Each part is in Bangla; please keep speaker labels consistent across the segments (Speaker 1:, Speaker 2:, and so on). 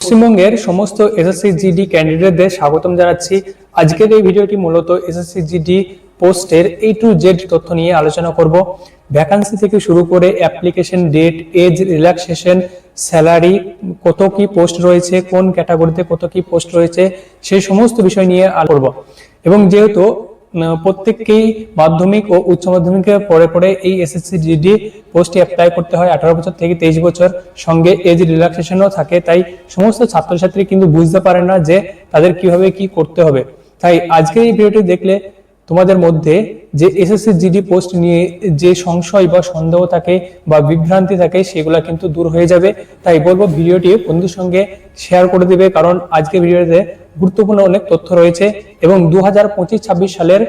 Speaker 1: পশ্চিমবঙ্গের সমস্ত এসএসসি জিডি ক্যান্ডিডেটদের স্বাগতম জানাচ্ছি। আজকের এই ভিডিওটি মূলত এসএসসি জিডি পোস্টের এই টু জেড তথ্য নিয়ে আলোচনা করব। ভ্যাকান্সি থেকে শুরু করে application date age relaxation salary কত কি পোস্ট রয়েছে, কোন ক্যাটাগরিতে কত কি পোস্ট রয়েছে, সেই সমস্ত বিষয় নিয়ে আলোচনা করব। এবং যেহেতু প্রত্যেককেই মাধ্যমিক ও উচ্চ মাধ্যমিকের পরে পরে এই এসএসসি জিডি পোস্টে অ্যাপ্লাই করতে হয়। আঠারো বছর থেকে তেইশ বছর সঙ্গে এজ রিল্যাক্সেশনও থাকে। তাই সমস্ত ছাত্রছাত্রী কিন্তু বুঝতে পারে না যে তাদের কীভাবে কি করতে হবে। তাই আজকের এই ভিডিওটি দেখলে তোমাদের মধ্যে যে এসএসসি জিডি পোস্ট নিয়ে যে সংশয় বা সন্দেহ থাকে বা বিভ্রান্তি থাকে, সেগুলো কিন্তু দূর হয়ে যাবে। তাই বলব ভিডিওটি বন্ধুর সঙ্গে শেয়ার করে দিবে। কারণ আজকে ভিডিওতে গুরুত্বপূর্ণ অনেক তথ্য রয়েছে এবং দু হাজার পঁচিশ ছাব্বিশ সালের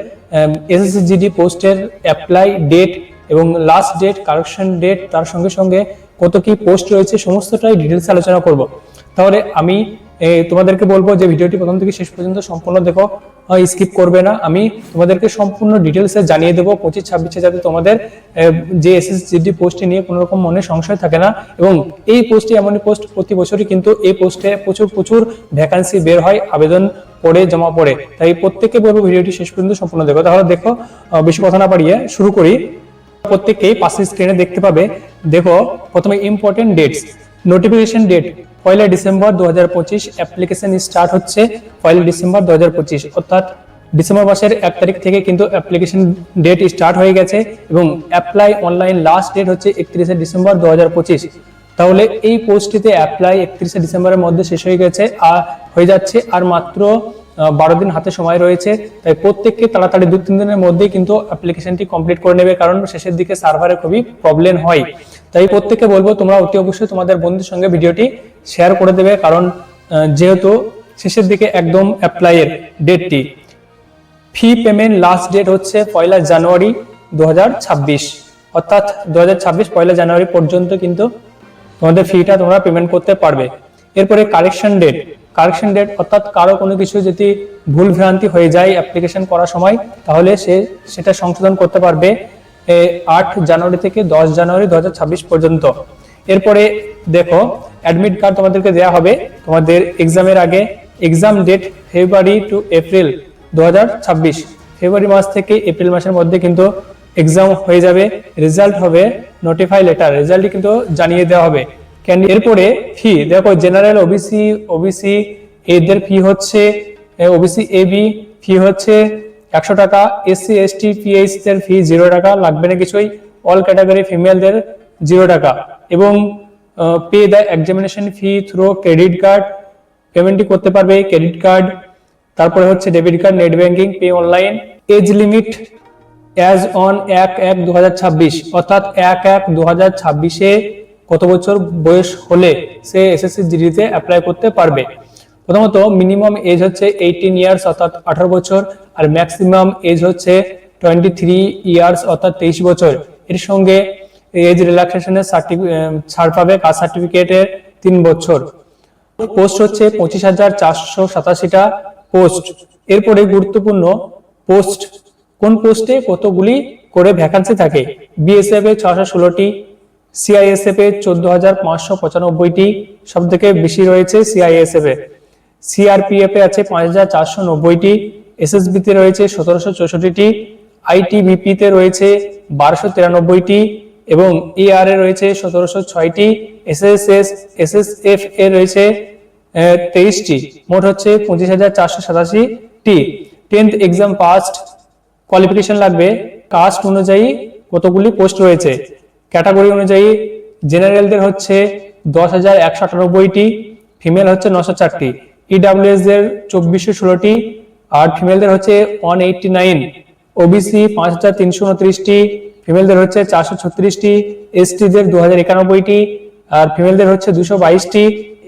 Speaker 1: এসএসসি জিডি পোস্টের অ্যাপ্লাই ডেট এবং লাস্ট ডেট কারেকশন ডেট তার সঙ্গে সঙ্গে কত কি পোস্ট রয়েছে, সমস্তটাই ডিটেলস আলোচনা করব। তাহলে আমি তোমাদেরকে বলব যে ভিডিওটি প্রথম থেকে শেষ পর্যন্ত সম্পূর্ণ দেখো স্কিপ করবে না। আমি তোমাদেরকে সম্পূর্ণ ডিটেলসে জানিয়ে দেবো, পঁচিশ ছাব্বিশে যাতে তোমাদের যে এসএসজিডি পোস্টটি নিয়ে কোনো রকম মনে সংশয় থাকে না। এবং এই পোস্টটি এমনই পোস্ট প্রতি বছরই কিন্তু এই পোস্টে প্রচুর প্রচুর ভ্যাকান্সি বের হয়, আবেদন পড়ে, জমা পড়ে। তাই প্রত্যেককে বলব ভিডিওটি শেষ পর্যন্ত সম্পূর্ণ দেখো। তাহলে দেখো বেশি কথা না বাড়িয়ে শুরু করি। প্রত্যেককেই পাশের স্ক্রিনে দেখতে পাবে। দেখো, প্রথমে ইম্পর্টেন্ট ডেটস নোটিফিকেশন ডেট পয়লা ডিসেম্বর দু হাজার পঁচিশ অ্যাপ্লিকেশন স্টার্ট হচ্ছে পয়লা ডিসেম্বর দু হাজার পঁচিশ, অর্থাৎ ডিসেম্বর মাসের এক তারিখ থেকে কিন্তু অ্যাপ্লিকেশন ডেট স্টার্ট হয়ে গেছে এবং অ্যাপ্লাই অনলাইন লাস্ট ডেট হচ্ছে একত্রিশে ডিসেম্বর দু হাজার পঁচিশ। তাহলে এই পোস্টটিতে অ্যাপ্লাই একত্রিশে ডিসেম্বরের মধ্যে শেষ হয়ে গেছে আর হয়ে যাচ্ছে, আর মাত্র বারো দিন হাতে সময় রয়েছে। তাই প্রত্যেককে তাড়াতাড়ি দু তিন দিনের মধ্যেই কিন্তু অ্যাপ্লিকেশনটি কমপ্লিট করে নেবে, কারণ শেষের দিকে সার্ভারে খুবই প্রবলেম হয়। তাই প্রত্যেককে বলব, তোমরা অতি অবশ্যই তোমাদের বন্ধুর সঙ্গে ভিডিওটি শেয়ার করে দেবে, কারণ যেহেতু শেষের দিকে একদম অ্যাপ্লাইয়ের ডেটটি ফি পেমেন্ট লাস্ট ডেট হচ্ছে পয়লা জানুয়ারি দু হাজার ছাব্বিশ। অর্থাৎ দু পয়লা জানুয়ারি পর্যন্ত কিন্তু তোমাদের ফিটা তোমরা পেমেন্ট করতে পারবে। এরপরে কারেকশন ডেট কারেকশন ডেট অর্থাৎ কারও কোনো কিছু যদি ভুল ভ্রান্তি হয়ে যায় অ্যাপ্লিকেশন করার সময়, তাহলে সে সেটা সংশোধন করতে পারবে। আট জানুয়ারি থেকে দশ জানুয়ারি দু হাজার ছাব্বিশ পর্যন্ত। এরপরে দেখো অ্যাডমিট কার্ড তোমাদেরকে দেওয়া হবে। তোমাদের এক্সামের আগে exam date February to April দু হাজার ছাব্বিশ। ফেব্রুয়ারি মাস থেকে এপ্রিল মাসের মধ্যে কিন্তু এক্সাম হয়ে যাবে। রেজাল্ট হবে নোটিফাই লেটার রেজাল্টই কিন্তু জানিয়ে দেওয়া হবে। কেন এরপরে ফি দেখো জেনারেল ওবিসি ওবিসি এদের ফি হচ্ছে ওবিসি এবি ফি হচ্ছে একশো টাকা এসসি এসটি পিএইচ দের ফি জিরো টাকা, লাগবে না কিছুই। অল ক্যাটাগরি ফিমেলদের জিরো টাকা। এবং pay the examination fee through credit card পেমেন্টটি করতে পারবে ক্রেডিট কার্ড তারপরে হচ্ছে debit card net banking pay online age limit as on এক এক দু অর্থাৎ এক এক দু ছাব্বিশে কত বছর বয়স হলে সে এসএসসি জিডিতে অ্যাপ্লাই করতে পারবে? প্রথমত মিনিমাম এজ হচ্ছে এইটিন ইয়ার্স অর্থাৎ আঠারো বছর। আর ম্যাক্সিমাম এজ হচ্ছে টোয়েন্টি থ্রি ইয়ার্স অর্থাৎ তেইশ বছর। এর সঙ্গে এজ রিল্যাক্সেশনের সার্টিফিকেট ছাড় পাবে কাস্ট সার্টিফিকেটের তিন বছর। পোস্ট হচ্ছে পঁচিশ হাজার চারশো সাতাশিটা পোস্ট এরপরে গুরুত্বপূর্ণ পোস্ট কোন পোস্টে কতগুলি করে ভ্যাকান্সি থাকে? বিএসএফ এ ছশো ষোলোটি সিআইএসএফ এ চোদ্দ হাজার পাঁচশো পঁচানব্বইটি সব থেকে বেশি রয়েছে সিআইএসএফ এ। সিআরপিএফ এ আছে পাঁচ হাজার চারশো নব্বইটি এসএসবি তে রয়েছে সতেরোশো চৌষট্টিটি আইটিবিপি তে রয়েছে বারোশো তিরানব্বইটি এবং এআর এ রয়েছে সতেরোশো ছয়টি, এসএসএস এসএসএফ এ রয়েছে তেইশটি। মোট হচ্ছে পঁচিশ হাজার চারশো সাতাশি টি টেন্থ এক্সাম পাস্ট কোয়ালিফিকেশন লাগবে। কাস্ট অনুযায়ী কতগুলি পোস্ট রয়েছে? ক্যাটাগরি অনুযায়ী জেনারেলদের হচ্ছে দশ হাজার একশো আটানব্বইটি, ফিমেল হচ্ছে নশো চারটি। ইডাব্লিউএস দের চব্বিশশো ষোলোটি আর ফিমেলদের হচ্ছে ওয়ান এইটটি নাইন ওবিসি পাঁচ হাজার তিনশো উনত্রিশটি ফিমেলদের হচ্ছে চারশো ছত্রিশটি এসটি দের দু হাজার একানব্বইটি, আর ফিমেলদের হচ্ছে দুশো বাইশটি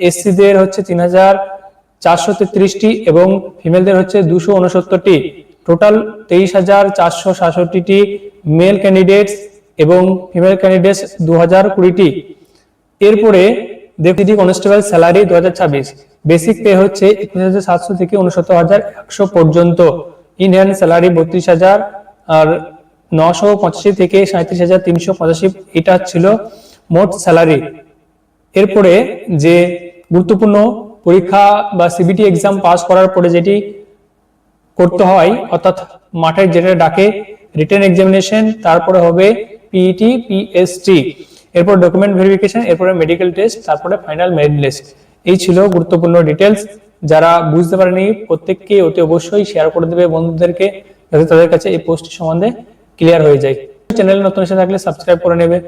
Speaker 1: এসসিদের হচ্ছে তিন হাজার চারশো তেত্রিশটি এবং ফিমেলদের হচ্ছে দুশো উনসত্তরটি। টোটাল তেইশ হাজার চারশো সাতষট্টিটি মেল ক্যান্ডিডেটস এবং ফিমেল ক্যান্ডিডেটস দু হাজার কুড়িটি। এরপরে ডেপুটি কনস্টেবল স্যালারি দু হাজার ছাব্বিশ। বেসিক পে হচ্ছে একুশ হাজার সাতশো থেকে উনসত্তর হাজার একশো পর্যন্ত। ইন্ডিয়ান স্যালারি বত্রিশ হাজার, আর নশো পঁচাশি থেকে সাঁত্রিশ হাজার তিনশো পঁচাশি, এটা ছিল মোট স্যালারি এরপরে যে গুরুত্বপূর্ণ পরীক্ষা বা সিবিটি এক্সাম পাস করার পরে যেটি করতে হয়, অর্থাৎ মাঠের যেটা ডাকে রিটার্ন এক্সামিনেশন তারপরে হবে E পিইটি পিএসটি এরপর ডকুমেন্ট ভেরিফিকেশন এরপরে মেডিকেল টেস্ট তারপরে ফাইনাল মেরিট লিস্ট এই ছিল গুরুত্বপূর্ণ ডিটেলস যারা বুঝতে পারেনি, প্রত্যেককে অতি অবশ্যই শেয়ার করে দেবে। বন্ধুদেরকে যাতে তাদের কাছে এই পোস্ট সম্বন্ধে ক্লিয়ার হয়ে যায়। চ্যানেল নতুন এসে থাকলে সাবস্ক্রাইব করে নেবে।